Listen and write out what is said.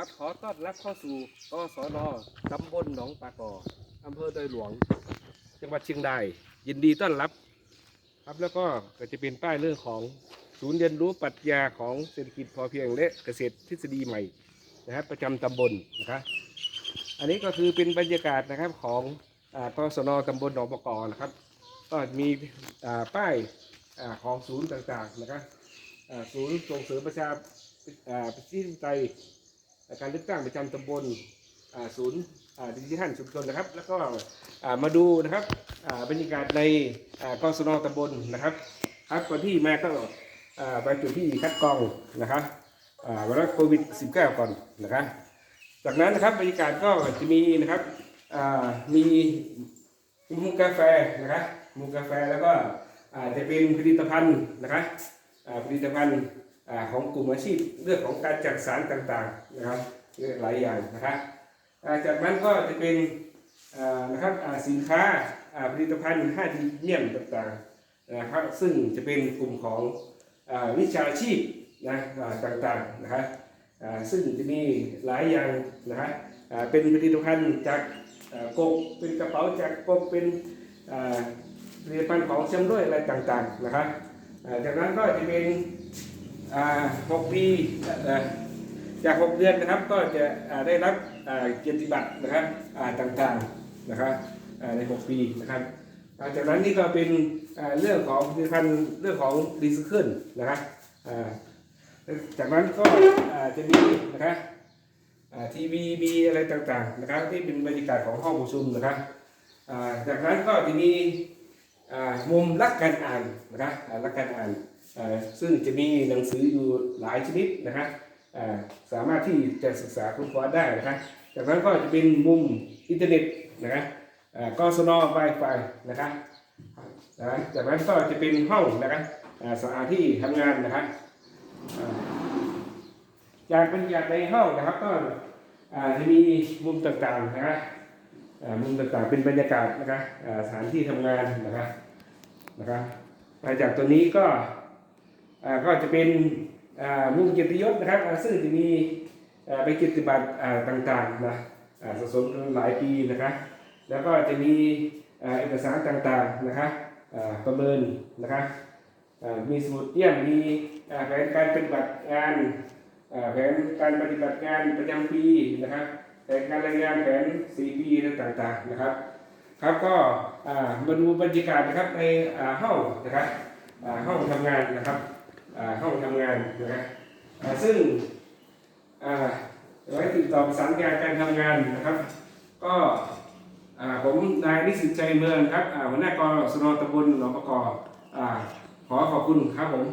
ครับ ขอต้อนรับเข้าสู่กศนตำบลหนองปากออำเภอดอยหลวง จังหวัดเชียงราย ยินดีต้อนรับ ครับแล้วก็ก็จะเป็นป้ายเรื่องของศูนย์เรียนรู้ปรัชญาของเศรษฐกิจพอเพียงและเกษตรทฤษฎีใหม่นะครับประจำตำบลนะครับอันนี้ก็คือเป็นบรรยากาศนะครับของกศนตำบลหนองปากอนะครับ ก็มีป้ายอของศูนย์ต่างๆนะครับศูนย์ส่งเสริมประชาอ่าประชาธิปไตย การเลือกตั้งประจำตำบลศูนย์ดิจิทัลชุมชนนะครับ แล้วก็มาดูนะครับบรรยากาศในอ่ากศนตำบลนะครับ ครับก่อนที่มาก็ไปจุดที่คัดกรองนะครับอ่าไวรัสโควิด -19 ก่อนนะครับจากนั้นนะครับบรรยากาศก็จะมีนะครับมีมุมกาแฟนะครับมุมกาแฟแล้วก็อาจะเป็นผลิตภัณฑ์นะครับผลิตภัณฑ์ ของกลุ่มอาชีพเรื่องของการจักสารต่างๆนะครับหลายอย่างนะครับจากนั้นก็จะเป็นนะครับสินค้าผลิตภัณฑ์5ดีเยี่ยมต่างๆนะครับซึ่งจะเป็นกลุ่มของอวิชาชีพนะต่างๆนะครับซึ่งจะมีหลายอย่างนะฮะอ่าเป็นผลิตภัณฑ์จากกกเป็นกระเป๋าจากกกเป็นผลิตภัณฑ์ของชำร่วยอะไรต่างๆนะครับจากนั้นก็จะเป็น หกปีจากหกเดือนนะครับก็จะได้รับเกียรติบัตรนะครับต่างๆนะครับในหกปีนะครับจากนั้นนี่ก็เป็นเรื่องของผลิตภัณฑ์เรื่องของรีไซเคิลนะครับจากนั้นก็จะมีนะครับทีวีมีอะไรต่างๆนะครับที่เป็นบรรยากาศของห้องประชุมนะครับจากนั้นก็จะมีมุมรักการอ่านนะครับรักการอ่าน ซึ่งจะมีหนังสืออยู่หลายชนิดนะครับสามารถที่จะศึกษาค้นคว้าได้นะครับจากนั้นก็จะเป็นมุมอินเทอร์เน็ตนะครับอ่ากศนไวไฟนะครับนะจากนั้นก็จะเป็นห้องนะครับสถานที่ทำงานนะครับอ่าจากบรรยากาศในห้องนะครับก็จะมีมุมต่างๆนะครับมุมต่างๆเป็นบรรยากาศนะครับสถานที่ทำงานนะครับนะครับจากตัวนี้ก็ ก็จะเป็นมุมเกียรติยศนะครับซึ่งจะมีอ่าใบเกียรติบัตรต่างๆนะสะสมหลายปีนะครับแล้วก็จะมีเอกสารต่างๆนะครับประเมินนะครับมีสมุดเยี่ยมมีแผนการปฏิบัติงานแผนการปฏิบัติงานประจำปีนะครับแผนการรายงานแผน4ปีต่างๆนะครับ ครับก็มาดูบรรยากาศนะครับในห้องนะครับห้องทำงานนะครับ ห้องทำงานนะครับซึ่งไว้ติดต่อประสานงานการทำงานนะครับ ก็ผมนายนิสิตใจเมืองครับหัวหน้ากรสนตำบลหนองประกอบขอขอบคุณครับผม